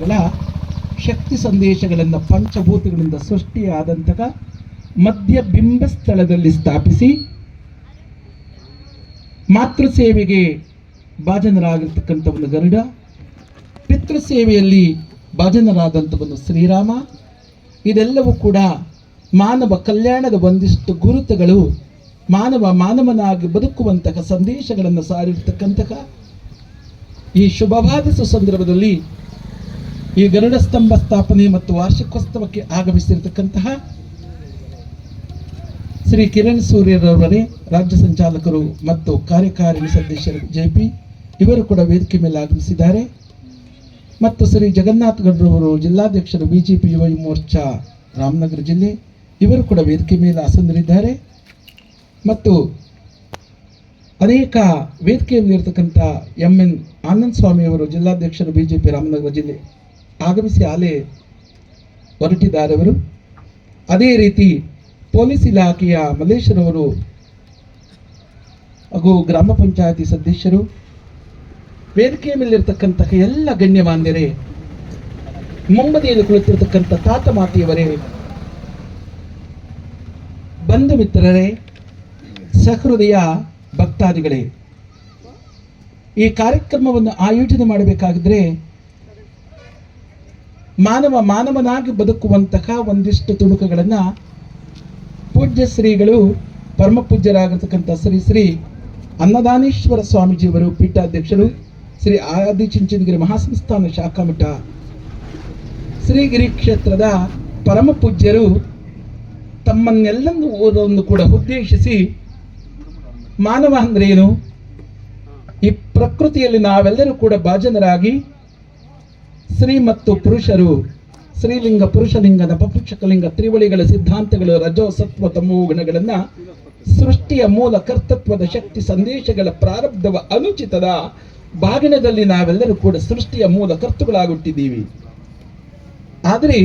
ಗಳ ಶಕ್ತಿ ಸಂದೇಶಗಳನ್ನು ಪಂಚಭೂತಗಳಿಂದ ಸೃಷ್ಟಿಯಾದಂತಹ ಮಧ್ಯ ಬಿಂಬ ಸ್ಥಳದಲ್ಲಿ ಸ್ಥಾಪಿಸಿ, ಮಾತೃ ಸೇವೆಗೆ ಭಾಜನರಾಗಿರ್ತಕ್ಕಂಥ ಒಂದು ಗರುಡ, ಪಿತೃ ಸೇವೆಯಲ್ಲಿ ಭಾಜನರಾದಂಥ ಒಂದು ಶ್ರೀರಾಮ. ಇದೆಲ್ಲವೂ ಕೂಡ ಮಾನವ ಕಲ್ಯಾಣದ ಒಂದಿಷ್ಟು ಗುರುತುಗಳು, ಮಾನವ ಮಾನವನಾಗಿ ಬದುಕುವಂತಹ ಸಂದೇಶಗಳನ್ನು ಸಾರಿರ್ತಕ್ಕಂತಹ ಈ ಶುಭವಾದಿಸುವ ಸುಸಂದರ್ಭದಲ್ಲಿ ಈ ಗರುಡ ಸ್ತಂಭ ಸ್ಥಾಪನೆ ಮತ್ತು ವಾರ್ಷಿಕೋತ್ಸವಕ್ಕೆ ಆಗಮಿಸಿರತಕ್ಕಂತಹ ಶ್ರೀ ಕಿರಣ್ ಸೂರ್ಯರವರೇ, ರಾಜ್ಯ ಸಂಚಾಲಕರು ಮತ್ತು ಕಾರ್ಯಕಾರಿಣಿ ಸದಸ್ಯರು ಜೆಪಿ ಇವರು ಕೂಡ ವೇದಿಕೆ ಮೇಲೆ ಆಗಮಿಸಿದ್ದಾರೆ. ಮತ್ತು ಶ್ರೀ ಜಗನ್ನಾಥ್ ಗಡ್ರವರು ಜಿಲ್ಲಾಧ್ಯಕ್ಷರು ಬಿಜೆಪಿ ಯುವ ಮೋರ್ಚಾ, ರಾಮನಗರ ಜಿಲ್ಲೆ, ಇವರು ಕೂಡ ವೇದಿಕೆ ಮೇಲೆ ಆಸನರಿದ್ದಾರೆ ಮತ್ತು ಅನೇಕ ವೇದಿಕೆಯಲ್ಲಿರ್ತಕ್ಕಂಥ ಎಂ ಎನ್ ಆನಂದ್ ಸ್ವಾಮಿಯವರು ಜಿಲ್ಲಾಧ್ಯಕ್ಷರು ಬಿಜೆಪಿ, ರಾಮನಗರ ಜಿಲ್ಲೆ ಆಗಮಿಸಿ ಆಲೆ ಹೊರಟಿದ್ದಾರವರು. ಅದೇ ರೀತಿ ಪೊಲೀಸ್ ಇಲಾಖೆಯ ಮಲ್ಲೇಶ್ವರವರು ಹಾಗೂ ಗ್ರಾಮ ಪಂಚಾಯತಿ ಸದಸ್ಯರು, ವೇದಿಕೆಯ ಮೇಲಿರ್ತಕ್ಕಂತಹ ಎಲ್ಲ ಗಣ್ಯಮಾನ್ಯರೇ, ಮುಂಬದಿಯಲ್ಲಿ ಕುಳಿತಿರ್ತಕ್ಕಂಥ ತಾತ ಮಾತೆಯವರೇ, ಬಂಧು ಮಿತ್ರರೇ, ಸಹೃದಯ ಭಕ್ತಾದಿಗಳೇ, ಈ ಕಾರ್ಯಕ್ರಮವನ್ನು ಆಯೋಜನೆ ಮಾಡಬೇಕಾಗಿದ್ರೆ ಮಾನವ ಮಾನವನಾಗಿ ಬದುಕುವಂತಹ ಒಂದಿಷ್ಟು ತುಣುಕುಗಳನ್ನು ಪೂಜ್ಯ ಶ್ರೀಗಳು ಪರಮ ಪೂಜ್ಯರಾಗಿರ್ತಕ್ಕಂಥ ಶ್ರೀ ಶ್ರೀ ಅನ್ನದಾನೇಶ್ವರ ಸ್ವಾಮೀಜಿಯವರು ಪೀಠಾಧ್ಯಕ್ಷರು, ಶ್ರೀ ಆದಿಚುಂಚನಗಿರಿ ಮಹಾಸಂಸ್ಥಾನ ಶಾಖಾಮಠ ಶ್ರೀಗಿರಿ ಕ್ಷೇತ್ರದ ಪರಮ ಪೂಜ್ಯರು ತಮ್ಮನ್ನೆಲ್ಲನ್ನು ಓದೋದನ್ನು ಕೂಡ ಉದ್ದೇಶಿಸಿ ಮಾನವ ಅಂದ್ರೇನು ಈ ಪ್ರಕೃತಿಯಲ್ಲಿ ನಾವೆಲ್ಲರೂ ಕೂಡ ಭಾಜನರಾಗಿ ಸ್ತ್ರೀ ಮತ್ತು ಪುರುಷರು, ಸ್ತ್ರೀಲಿಂಗ, ಪುರುಷಲಿಂಗದ ಪಪುಕ್ಷಕಲಿಂಗ ತ್ರಿವಳಿಗಳ ಸಿದ್ಧಾಂತಗಳು, ರಜೋ, ಸತ್ವ, ತಮೋ ಗುಣಗಳನ್ನ ಸೃಷ್ಟಿಯ ಮೂಲ ಕರ್ತತ್ವದ ಶಕ್ತಿ ಸಂದೇಶಗಳ ಪ್ರಾರಬ್ಧವ ಅನುಚಿತದ ಬಾಗಿನದಲ್ಲಿ ನಾವೆಲ್ಲರೂ ಕೂಡ ಸೃಷ್ಟಿಯ ಮೂಲ ಕರ್ತುಗಳಾಗುತ್ತಿದ್ದೀವಿ. ಆದರೆ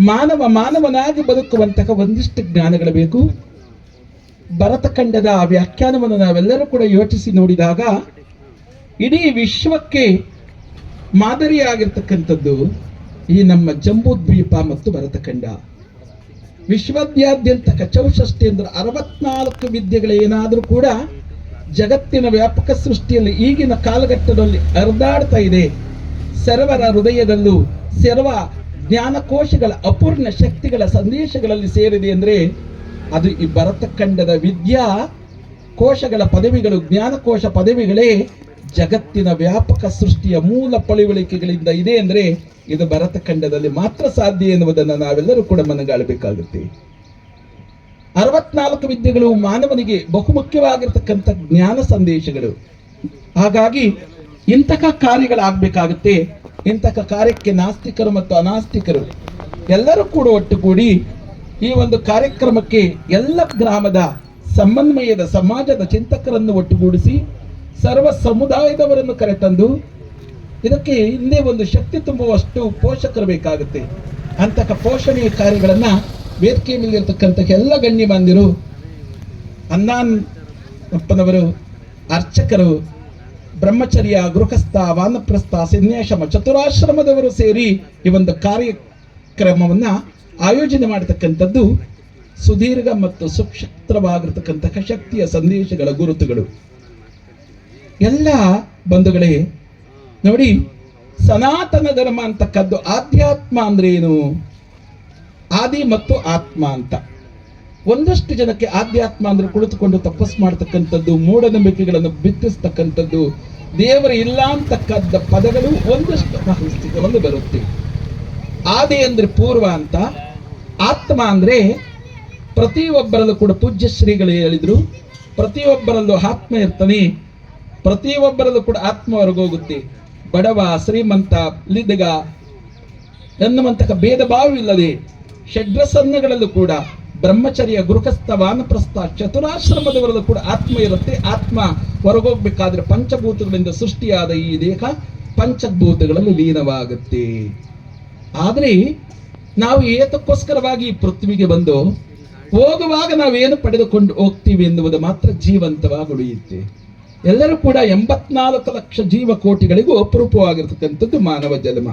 ಮಾನವ ಮಾನವನಾಗಿ ಬದುಕುವಂತಹ ಒಂದಿಷ್ಟು ಜ್ಞಾನಗಳು ಬೇಕು. ಭರತಖಂಡದ ವ್ಯಾಖ್ಯಾನವನ್ನು ನಾವೆಲ್ಲರೂ ಕೂಡ ಯೋಚಿಸಿ ನೋಡಿದಾಗ ಇಡೀ ವಿಶ್ವಕ್ಕೆ ಮಾದರಿಯಾಗಿರ್ತಕ್ಕಂಥದ್ದು ಈ ನಮ್ಮ ಜಂಬೂದ್ವೀಪ ಮತ್ತು ಭರತಖಂಡ. ವಿಶ್ವದಾದ್ಯಂತ ಅಂದ್ರೆ ಅರವತ್ನಾಲ್ಕು ವಿದ್ಯೆಗಳೇನಾದರೂ ಕೂಡ ಜಗತ್ತಿನ ವ್ಯಾಪಕ ಸೃಷ್ಟಿಯಲ್ಲಿ ಈಗಿನ ಕಾಲಘಟ್ಟದಲ್ಲಿ ಹರಿದಾಡ್ತಾ ಇದೆ. ಸರ್ವರ ಹೃದಯದಲ್ಲೂ ಸರ್ವ ಜ್ಞಾನಕೋಶಗಳ ಅಪೂರ್ಣ ಶಕ್ತಿಗಳ ಸಂದೇಶಗಳಲ್ಲಿ ಸೇರಿದೆ ಅಂದರೆ ಅದು ಈ ಭರತಖಂಡದ ವಿದ್ಯಾ ಕೋಶಗಳ ಪದವಿಗಳು, ಜ್ಞಾನಕೋಶ ಪದವಿಗಳೇ ಜಗತ್ತಿನ ವ್ಯಾಪಕ ಸೃಷ್ಟಿಯ ಮೂಲ ಪಳಿವಳಿಕೆಗಳಿಂದ ಇದೆ ಅಂದರೆ ಇದು ಭರತಖಂಡದಲ್ಲಿ ಮಾತ್ರ ಸಾಧ್ಯ ಎನ್ನುವುದನ್ನು ನಾವೆಲ್ಲರೂ ಕೂಡ ಮನಗಾಳಬೇಕಾಗುತ್ತೆ. ಅರವತ್ನಾಲ್ಕು ವಿದ್ಯೆಗಳು ಮಾನವನಿಗೆ ಬಹುಮುಖ್ಯವಾಗಿರ್ತಕ್ಕಂಥ ಜ್ಞಾನ ಸಂದೇಶಗಳು. ಹಾಗಾಗಿ ಇಂತಹ ಕಾರ್ಯಗಳಾಗಬೇಕಾಗುತ್ತೆ. ಇಂತಹ ಕಾರ್ಯಕ್ಕೆ ನಾಸ್ತಿಕರು ಮತ್ತು ಅನಾಸ್ತಿಕರು ಎಲ್ಲರೂ ಕೂಡ ಒಟ್ಟುಗೂಡಿ ಈ ಒಂದು ಕಾರ್ಯಕ್ರಮಕ್ಕೆ ಎಲ್ಲ ಗ್ರಾಮದ ಸಮನ್ವಯದ, ಸಮಾಜದ ಚಿಂತಕರನ್ನು ಒಟ್ಟುಗೂಡಿಸಿ ಸರ್ವ ಸಮುದಾಯದವರನ್ನು ಕರೆತಂದು ಇದಕ್ಕೆ ಹಿಂದೆ ಒಂದು ಶಕ್ತಿ ತುಂಬುವಷ್ಟು ಪೋಷಕರು ಬೇಕಾಗುತ್ತೆ. ಅಂತಹ ಪೋಷಣೆಯ ಕಾರ್ಯಗಳನ್ನ ವೇದಿಕೆ ಮೇಲಿರ್ತಕ್ಕಂಥ ಎಲ್ಲ ಅನ್ನಾನ್ ಬಪ್ಪನವರು ಅರ್ಚಕರು, ಬ್ರಹ್ಮಚರ್ಯ, ಗೃಹಸ್ಥ, ವಾನಪ್ರಸ್ಥ ಸನ್ಯಾಶ್ರಮ ಚತುರಾಶ್ರಮದವರು ಸೇರಿ ಈ ಒಂದು ಕಾರ್ಯಕ್ರಮವನ್ನ ಆಯೋಜನೆ ಮಾಡತಕ್ಕಂಥದ್ದು ಸುದೀರ್ಘ ಮತ್ತು ಸುಕ್ಷತ್ರವಾಗಿರ್ತಕ್ಕಂತಹ ಶಕ್ತಿಯ ಸಂದೇಶಗಳ ಗುರುತುಗಳು. ಎಲ್ಲ ಬಂಧುಗಳೇ, ನೋಡಿ, ಸನಾತನ ಧರ್ಮ ಅಂತಕ್ಕದ್ದು ಆಧ್ಯಾತ್ಮ ಅಂದ್ರೆ ಏನು? ಆದಿ ಮತ್ತು ಆತ್ಮ ಅಂತ. ಒಂದಷ್ಟು ಜನಕ್ಕೆ ಆಧ್ಯಾತ್ಮ ಅಂದ್ರೆ ಕುಳಿತುಕೊಂಡು ತಪಸ್ ಮಾಡ್ತಕ್ಕಂಥದ್ದು, ಮೂಢನಂಬಿಕೆಗಳನ್ನು ಬಿತ್ತಿಸ್ತಕ್ಕಂಥದ್ದು, ದೇವರು ಇಲ್ಲ ಅಂತಕ್ಕಂಥ ಪದಗಳು ಒಂದಷ್ಟು ಮನಸ್ಥಿತಿಗಳಲ್ಲಿ ಬರುತ್ತೆ. ಆದಿ ಅಂದ್ರೆ ಪೂರ್ವ ಅಂತ. ಆತ್ಮ ಅಂದ್ರೆ ಪ್ರತಿಯೊಬ್ಬರಲ್ಲೂ ಕೂಡ ಪೂಜ್ಯ ಶ್ರೀಗಳು ಹೇಳಿದ್ರು, ಪ್ರತಿಯೊಬ್ಬರಲ್ಲೂ ಆತ್ಮ ಇರ್ತಾನೆ. ಪ್ರತಿಯೊಬ್ಬರಲ್ಲೂ ಕೂಡ ಆತ್ಮ ಹೊರಗೋಗುತ್ತೆ ಬಡವ, ಶ್ರೀಮಂತ ಲಿದಗ ಎನ್ನುವಂತಹ ಭೇದ ಭಾವವಿಲ್ಲದೆ ಷಡ್ರಸನ್ನಗಳಲ್ಲೂ ಕೂಡ ಬ್ರಹ್ಮಚರ್ಯ, ಗೃಹಸ್ಥ, ವಾನಪ್ರಸ್ಥ, ಚತುರಾಶ್ರಮದವರಲ್ಲೂ ಕೂಡ ಆತ್ಮ ಇರುತ್ತೆ. ಆತ್ಮ ಹೊರಗೋಗ್ಬೇಕಾದ್ರೆ ಪಂಚಭೂತಗಳಿಂದ ಸೃಷ್ಟಿಯಾದ ಈ ದೇಹ ಪಂಚಭೂತಗಳಲ್ಲಿ ಲೀನವಾಗುತ್ತೆ. ಆದರೆ ನಾವು ಏತಕ್ಕೋಸ್ಕರವಾಗಿ ಈ ಪೃಥ್ವಿಗೆ ಬಂದು ಹೋಗುವಾಗ ನಾವೇನು ಪಡೆದುಕೊಂಡು ಹೋಗ್ತೀವಿ ಎನ್ನುವುದು ಮಾತ್ರ ಜೀವಂತವಾಗಿ ಉಳಿಯುತ್ತೆ. ಎಲ್ಲರೂ ಕೂಡ ಎಂಬತ್ನಾಲ್ಕು ಲಕ್ಷ ಜೀವಕೋಟಿಗಳಿಗೂ ಅಪರೂಪವಾಗಿರ್ತಕ್ಕಂಥದ್ದು ಮಾನವ ಜನ್ಮ.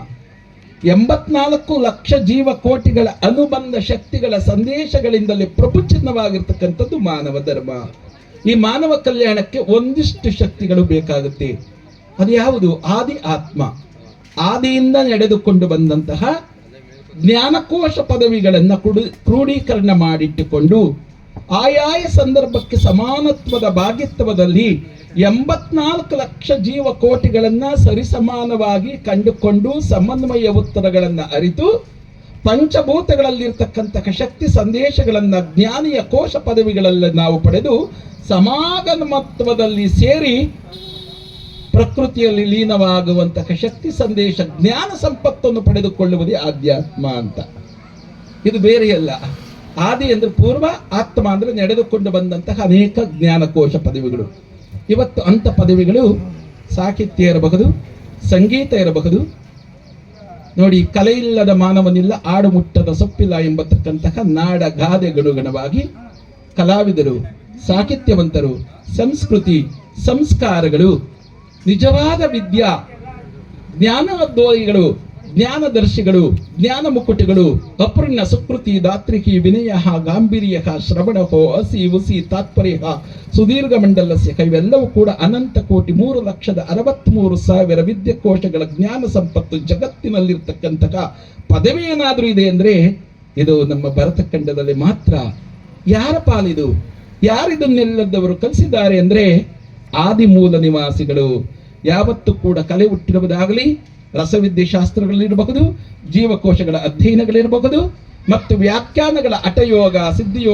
ಎಂಬತ್ನಾಲ್ಕು ಲಕ್ಷ ಜೀವಕೋಟಿಗಳ ಅನುಬಂಧ ಶಕ್ತಿಗಳ ಸಂದೇಶಗಳಿಂದಲೇ ಪ್ರಪುಚ್ಛಿನ್ನವಾಗಿರ್ತಕ್ಕಂಥದ್ದು ಮಾನವ ಧರ್ಮ. ಈ ಮಾನವ ಕಲ್ಯಾಣಕ್ಕೆ ಒಂದಿಷ್ಟು ಶಕ್ತಿಗಳು ಬೇಕಾಗುತ್ತೆ. ಅದು ಯಾವುದು? ಆದಿ ಆತ್ಮ. ಆದಿಯಿಂದ ನಡೆದುಕೊಂಡು ಬಂದಂತಹ ಜ್ಞಾನಕೋಶ ಪದವಿಗಳನ್ನು ಕ್ರೂಢೀಕರಣ ಮಾಡಿಟ್ಟುಕೊಂಡು ಆಯಾಯ ಸಂದರ್ಭಕ್ಕೆ ಸಮಾನತ್ವದ ಭಾಗಿತ್ವದಲ್ಲಿ ಎಂಬತ್ನಾಲ್ಕು ಲಕ್ಷ ಜೀವಕೋಟಿಗಳನ್ನ ಸರಿಸಮಾನವಾಗಿ ಕಂಡುಕೊಂಡು ಸಮನ್ವಯ ಉತ್ತರಗಳನ್ನು ಅರಿತು ಪಂಚಭೂತಗಳಲ್ಲಿರ್ತಕ್ಕಂತಹ ಶಕ್ತಿ ಸಂದೇಶಗಳನ್ನ ಜ್ಞಾನಿಯ ಕೋಶ ಪದವಿಗಳಲ್ಲಿ ನಾವು ಪಡೆದು ಸಮಾಗಮತ್ವದಲ್ಲಿ ಸೇರಿ ಪ್ರಕೃತಿಯಲ್ಲಿ ಲೀನವಾಗುವಂತಹ ಶಕ್ತಿ ಸಂದೇಶ ಜ್ಞಾನ ಸಂಪತ್ತನ್ನು ಪಡೆದುಕೊಳ್ಳುವುದೇ ಆಧ್ಯಾತ್ಮ ಅಂತ. ಇದು ಬೇರೆಯಲ್ಲ. ಆದಿ ಎಂದು ಪೂರ್ವ ಆತ್ಮ ಅಂದ್ರೆ ನಡೆದುಕೊಂಡು ಬಂದಂತಹ ಅನೇಕ ಜ್ಞಾನಕೋಶ ಪದವಿಗಳು. ಇವತ್ತು ಅಂಥ ಪದವಿಗಳು ಸಾಹಿತ್ಯ ಇರಬಹುದು, ಸಂಗೀತ ಇರಬಹುದು. ನೋಡಿ ಕಲೆಯಿಲ್ಲದ ಮಾನವನಿಲ್ಲ, ಆಡು ಮುಟ್ಟದ ಸೊಪ್ಪಿಲ್ಲ ಎಂಬತಕ್ಕಂತಹ ನಾಡ ಗಾದೆಗನುಗುಣವಾಗಿ ಕಲಾವಿದರು, ಸಾಹಿತ್ಯವಂತರು, ಸಂಸ್ಕೃತಿ, ಸಂಸ್ಕಾರಗಳು, ನಿಜವಾದ ವಿದ್ಯಾ ಜ್ಞಾನೋದ್ಯೋಗಿಗಳು ಜ್ಞಾನದರ್ಶಿಗಳು, ಜ್ಞಾನ ಮುಕುಟಿಗಳು, ಅಪೂರ್ಣ ಸುಕೃತಿ, ದಾತ್ರಿಕಿ ವಿನಯ ಗಾಂಭೀರ್ಯ ಶ್ರವಣ ಹಸಿ ಉಸಿ ತಾತ್ಪರ್ಯ ಸುದೀರ್ಘ ಮಂಡಲಸ್ಯ, ಇವೆಲ್ಲವೂ ಕೂಡ ಅನಂತ ಕೋಟಿ ಮೂರು ಲಕ್ಷದ ಅರವತ್ಮೂರು ಸಾವಿರ ವಿದ್ಯಾಕೋಶಗಳ ಜ್ಞಾನ ಸಂಪತ್ತು ಜಗತ್ತಿನಲ್ಲಿರ್ತಕ್ಕಂತಹ ಪದವಿ ಏನಾದರೂ ಇದೆ ಅಂದ್ರೆ ಇದು ನಮ್ಮ ಭರತ ಖಂಡದಲ್ಲಿ ಮಾತ್ರ. ಯಾರ ಪಾಲಿದು? ಯಾರಿದನ್ನೆಲ್ಲದವರು ಕಲಿಸಿದ್ದಾರೆ ಅಂದ್ರೆ ಆದಿಮೂಲ ನಿವಾಸಿಗಳು. ಯಾವತ್ತೂ ಕೂಡ ಕಲೆ ಹುಟ್ಟಿರುವುದಾಗಲಿ ರಸವಿದ್ಯೆ ಶಾಸ್ತ್ರಗಳಲ್ಲಿರಬಹುದು ಜೀವಕೋಶಗಳ ಅಧ್ಯಯನಗಳಿರಬಹುದು ಮತ್ತು ವ್ಯಾಖ್ಯಾನಗಳ ಅಟಯೋಗ ಸಿದ್ಧಿಯೋಗ